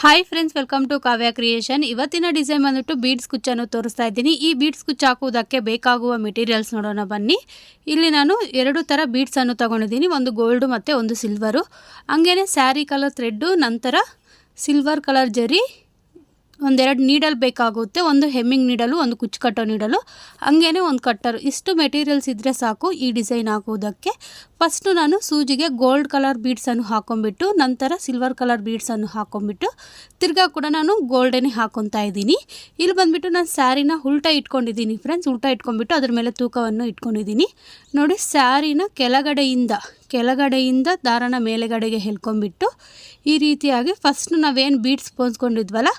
Hi friends welcome to Kavya creation ಇವತ್ತಿನ design ಬಂದ್ಬಿಟ್ಟು beads ಕುಚ್ಚನ್ನು ತೋರಿಸ್ತಾ ಇದ್ದೀನಿ. ಈ ಬೀಡ್ಸ್ ಕುಚ್ಚು ಹಾಕುವುದಕ್ಕೆ ಬೇಕಾಗುವ ಮೆಟೀರಿಯಲ್ಸ್ ನೋಡೋಣ ಬನ್ನಿ. ಇಲ್ಲಿ ನಾನು ಎರಡು ಥರ ಬೀಡ್ಸನ್ನು ತಗೊಂಡಿದ್ದೀನಿ. ಒಂದು ಗೋಲ್ಡು ಮತ್ತು ಒಂದು ಸಿಲ್ವರು ಹಂಗೇ ಸ್ಯಾರಿ ಕಲರ್ ಥ್ರೆಡ್ಡು ನಂತರ ಸಿಲ್ವರ್ ಕಲರ್ ಜರಿ, ಒಂದೆರಡು ನೀಡಲ್ ಬೇಕಾಗುತ್ತೆ. ಒಂದು ಹೆಮ್ಮಿಂಗ್ ನೀಡಲು ಒಂದು ಕುಚ್ಚು ಕಟ್ಟೋ ನೀಡಲು ಹಂಗೇ ಒಂದು ಕಟ್ಟರು ಇಷ್ಟು ಮೆಟೀರಿಯಲ್ಸ್ ಇದ್ದರೆ ಸಾಕು ಈ ಡಿಸೈನ್ ಹಾಕುವುದಕ್ಕೆ. ಫಸ್ಟು ನಾನು ಸೂಜಿಗೆ ಗೋಲ್ಡ್ ಕಲರ್ ಬೀಡ್ಸನ್ನು ಹಾಕೊಂಡ್ಬಿಟ್ಟು, ನಂತರ ಸಿಲ್ವರ್ ಕಲರ್ ಬೀಡ್ಸನ್ನು ಹಾಕೊಂಡ್ಬಿಟ್ಟು, ತಿರ್ಗಾ ಕೂಡ ನಾನು ಗೋಲ್ಡನ್ನೇ ಹಾಕೊತಾ ಇದ್ದೀನಿ. ಇಲ್ಲಿ ಬಂದುಬಿಟ್ಟು ನಾನು ಸ್ಯಾರಿನ ಉಲ್ಟಾ ಇಟ್ಕೊಂಡಿದ್ದೀನಿ ಫ್ರೆಂಡ್ಸ್ ಉಲ್ಟಾ ಇಟ್ಕೊಂಡ್ಬಿಟ್ಟು ಅದ್ರ ಮೇಲೆ ತೂಕವನ್ನು ಇಟ್ಕೊಂಡಿದ್ದೀನಿ. ನೋಡಿ, ಸ್ಯಾರಿನ ಕೆಳಗಡೆಯಿಂದ ಕೆಳಗಡೆಯಿಂದ ದಾರನ ಮೇಲೆಗಡೆಗೆ ಹೇಳ್ಕೊಂಬಿಟ್ಟು ಈ ರೀತಿಯಾಗಿ ಫಸ್ಟ್ ನಾವೇನು ಬೀಡ್ಸ್ ಪೋನ್ಸ್ಕೊಂಡಿದ್ವಲ್ಲ,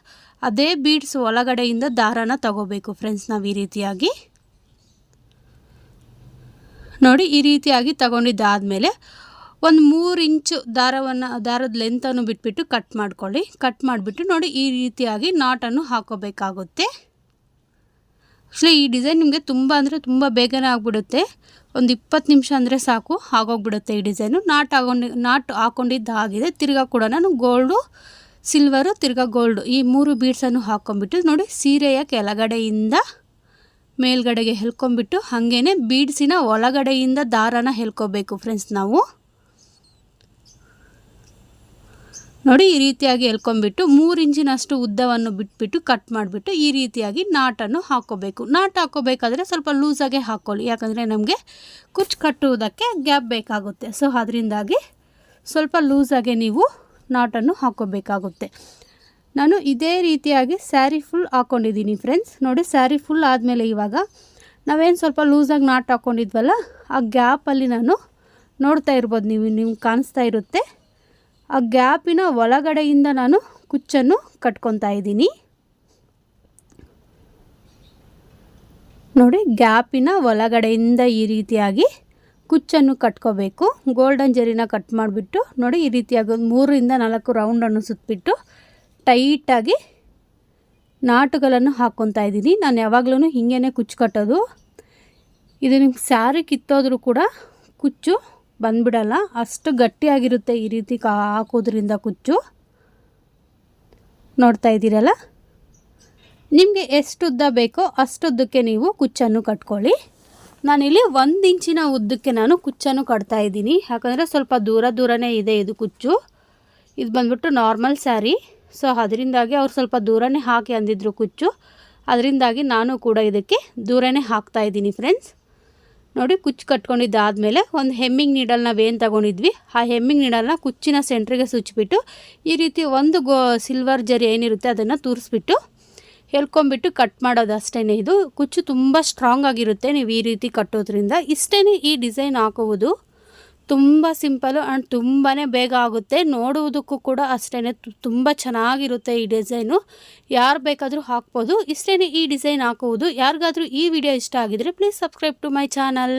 ಅದೇ ಬೀಡ್ಸ್ ಒಳಗಡೆಯಿಂದ ದಾರನ ತಗೋಬೇಕು ಫ್ರೆಂಡ್ಸ್ ನಾವು ಈ ರೀತಿಯಾಗಿ. ನೋಡಿ ಈ ರೀತಿಯಾಗಿ ತಗೊಂಡಿದ್ದಾದಮೇಲೆ ಒಂದು ಮೂರು ಇಂಚು ದಾರವನ್ನು, ದಾರದ ಲೆಂತನ್ನು ಬಿಟ್ಬಿಟ್ಟು ಕಟ್ ಮಾಡ್ಕೊಳ್ಳಿ. ಕಟ್ ಮಾಡಿಬಿಟ್ಟು ನೋಡಿ ಈ ರೀತಿಯಾಗಿ ನಾಟನ್ನು ಹಾಕೋಬೇಕಾಗುತ್ತೆ. ಆ್ಯಕ್ಚುಲಿ ಈ ಡಿಸೈನ್ ನಿಮಗೆ ತುಂಬ ಅಂದರೆ ತುಂಬ ಬೇಗನೆ ಆಗಿಬಿಡುತ್ತೆ. ಒಂದು ಇಪ್ಪತ್ತು ನಿಮಿಷ ಅಂದರೆ ಸಾಕು, ಆಗೋಗ್ಬಿಡುತ್ತೆ ಈ ಡಿಸೈನು ನಾಟ್ ಆಗೊಂಡು ನಾಟ್ ಹಾಕೊಂಡಿದ್ದಾಗಿದೆ ತಿರ್ಗಾ ಕೂಡ ನಾನು ಗೋಲ್ಡು ಸಿಲ್ವರು ತಿರ್ಗಾ ಗೋಲ್ಡು ಈ ಮೂರು ಬೀಡ್ಸನ್ನು ಹಾಕ್ಕೊಂಬಿಟ್ಟು ನೋಡಿ ಸೀರೆಯ ಕೆಳಗಡೆಯಿಂದ ಮೇಲ್ಗಡೆಗೆ ಹೆಲ್ಕೊಂಬಿಟ್ಟು ಹಾಗೇ ಬೀಡ್ಸಿನ ಒಳಗಡೆಯಿಂದ ದಾರನ ಹೆಲ್ಕೋಬೇಕು ಫ್ರೆಂಡ್ಸ್ ನಾವು. ನೋಡಿ ಈ ರೀತಿಯಾಗಿ ಎಲ್ಕೊಂಬಿಟ್ಟು ಮೂರು ಇಂಚಿನಷ್ಟು ಉದ್ದವನ್ನು ಬಿಟ್ಬಿಟ್ಟು ಕಟ್ ಮಾಡಿಬಿಟ್ಟು ಈ ರೀತಿಯಾಗಿ ನಾಟನ್ನು ಹಾಕೋಬೇಕು ನಾಟ್ ಹಾಕೋಬೇಕಾದ್ರೆ ಸ್ವಲ್ಪ ಲೂಸಾಗೆ ಹಾಕ್ಕೊಳ್ಳಿ. ಯಾಕಂದರೆ ನಮಗೆ ಕುಚ್ಚು ಕಟ್ಟುವುದಕ್ಕೆ ಗ್ಯಾಪ್ ಬೇಕಾಗುತ್ತೆ. ಸೊ ಅದರಿಂದಾಗಿ ಸ್ವಲ್ಪ ಲೂಸಾಗೆ ನೀವು ನಾಟನ್ನು ಹಾಕ್ಕೋಬೇಕಾಗುತ್ತೆ. ನಾನು ಇದೇ ರೀತಿಯಾಗಿ ಸ್ಯಾರಿ ಫುಲ್ ಹಾಕ್ಕೊಂಡಿದ್ದೀನಿ ಫ್ರೆಂಡ್ಸ್ ನೋಡಿ, ಸ್ಯಾರಿ ಫುಲ್ ಆದಮೇಲೆ ಇವಾಗ ನಾವೇನು ಸ್ವಲ್ಪ ಲೂಸಾಗಿ ನಾಟ್ ಹಾಕ್ಕೊಂಡಿದ್ವಲ್ಲ ಆ ಗ್ಯಾಪಲ್ಲಿ ನಾನು ನೋಡ್ತಾ ಇರ್ಬೋದು ನೀವು, ನಿಮ್ಗೆ ಕಾಣಿಸ್ತಾ ಇರುತ್ತೆ. ಆ ಗ್ಯಾಪಿನ ಒಳಗಡೆಯಿಂದ ನಾನು ಕುಚ್ಚನ್ನು ಕಟ್ಕೊತಾ ಇದ್ದೀನಿ. ನೋಡಿ ಗ್ಯಾಪಿನ ಒಳಗಡೆಯಿಂದ ಈ ರೀತಿಯಾಗಿ ಕುಚ್ಚನ್ನು ಕಟ್ಕೋಬೇಕು. ಗೋಲ್ಡನ್ ಜರಿನ ಕಟ್ ಮಾಡಿಬಿಟ್ಟು, ನೋಡಿ, ಈ ರೀತಿಯಾಗಿ ಮೂರರಿಂದ ನಾಲ್ಕು ರೌಂಡನ್ನು ಸುತ್ತಬಿಟ್ಟು ಟೈಟಾಗಿ ನಾಟುಗಳನ್ನು ಹಾಕ್ಕೊತಾ ಇದ್ದೀನಿ. ನಾನು ಯಾವಾಗಲೂ ಹೀಗೇ ಕುಚ್ಚು ಕಟ್ಟೋದು. ಇದು ನಿಮ್ಗೆ ಸ್ಯಾರಿ ಕಿತ್ತೋದ್ರೂ ಕೂಡ ಕುಚ್ಚು ಬಂದ್ಬಿಡಲ್ಲ. ಅಷ್ಟು ಗಟ್ಟಿಯಾಗಿರುತ್ತೆ ಈ ರೀತಿ ಹಾಕೋದ್ರಿಂದ ಕುಚ್ಚು. ನೋಡ್ತಾ ಇದ್ದೀರಲ್ಲ? ನಿಮಗೆ ಎಷ್ಟು ಉದ್ದ ಬೇಕೋ ಅಷ್ಟುದ್ದಕ್ಕೆ ನೀವು ಕುಚ್ಚನ್ನು ಕಟ್ಕೊಳ್ಳಿ. ನಾನಿಲ್ಲಿ ಒಂದು ಇಂಚಿನ ಉದ್ದಕ್ಕೆ ನಾನು ಕುಚ್ಚನ್ನು ಕಟ್ತಾ ಇದ್ದೀನಿ. ಯಾಕಂದರೆ ಸ್ವಲ್ಪ ದೂರ ದೂರನೇ ಇದೆ ಇದು ಕುಚ್ಚು. ಇದು ಬಂದ್ಬಿಟ್ಟು ನಾರ್ಮಲ್ ಸ್ಯಾರಿ. ಸೊ ಅದರಿಂದಾಗಿ ಅವ್ರು ಸ್ವಲ್ಪ ದೂರನೇ ಹಾಕಿ ಅಂದಿದ್ರು ಕುಚ್ಚು. ಅದರಿಂದಾಗಿ ನಾನು ಕೂಡ ಇದಕ್ಕೆ ದೂರನೇ ಹಾಕ್ತಾ ಇದ್ದೀನಿ ಫ್ರೆಂಡ್ಸ್. ನೋಡಿ ಕುಚ್ಚು ಕಟ್ಕೊಂಡಿದ್ದಾದಮೇಲೆ ಒಂದು ಹೆಮ್ಮಿಂಗ್ ನೀಡಲ್ ನಾವೇನು ತಗೊಂಡಿದ್ವಿ. ಆ ಹೆಮ್ಮಿಂಗ್ ನೀಡಲ್ನ ಕುಚ್ಚಿನ ಸೆಂಟ್ರಿಗೆ ಸುಚ್ಚಿಬಿಟ್ಟು ಈ ರೀತಿ ಒಂದು ಗೋ ಸಿಲ್ವರ್ ಜರಿ ಏನಿರುತ್ತೆ ಅದನ್ನು ತೂರಿಸ್ಬಿಟ್ಟು ಹೇಳ್ಕೊಂಬಿಟ್ಟು ಕಟ್ ಮಾಡೋದು ಅಷ್ಟೇ ಇದು. ಕುಚ್ಚು ತುಂಬ ಸ್ಟ್ರಾಂಗ್ ಆಗಿರುತ್ತೆ ನೀವು ಈ ರೀತಿ ಕಟ್ಟೋದ್ರಿಂದ. ಇಷ್ಟೇ ಈ ಡಿಸೈನ್ ಹಾಕುವುದು. ತುಂಬ ಸಿಂಪಲು ಆ್ಯಂಡ್ ತುಂಬಾ ಬೇಗ ಆಗುತ್ತೆ. ನೋಡುವುದಕ್ಕೂ ಕೂಡ ಅಷ್ಟೇ ತುಂಬ ಚೆನ್ನಾಗಿರುತ್ತೆ ಈ ಡಿಸೈನು. ಯಾರು ಬೇಕಾದರೂ ಹಾಕ್ಬೋದು. ಇಷ್ಟೇ ಈ ಡಿಸೈನ್ ಹಾಕುವುದು. ಯಾರಿಗಾದರೂ ಈ ವಿಡಿಯೋ ಇಷ್ಟ ಆಗಿದರೆ please subscribe to my channel.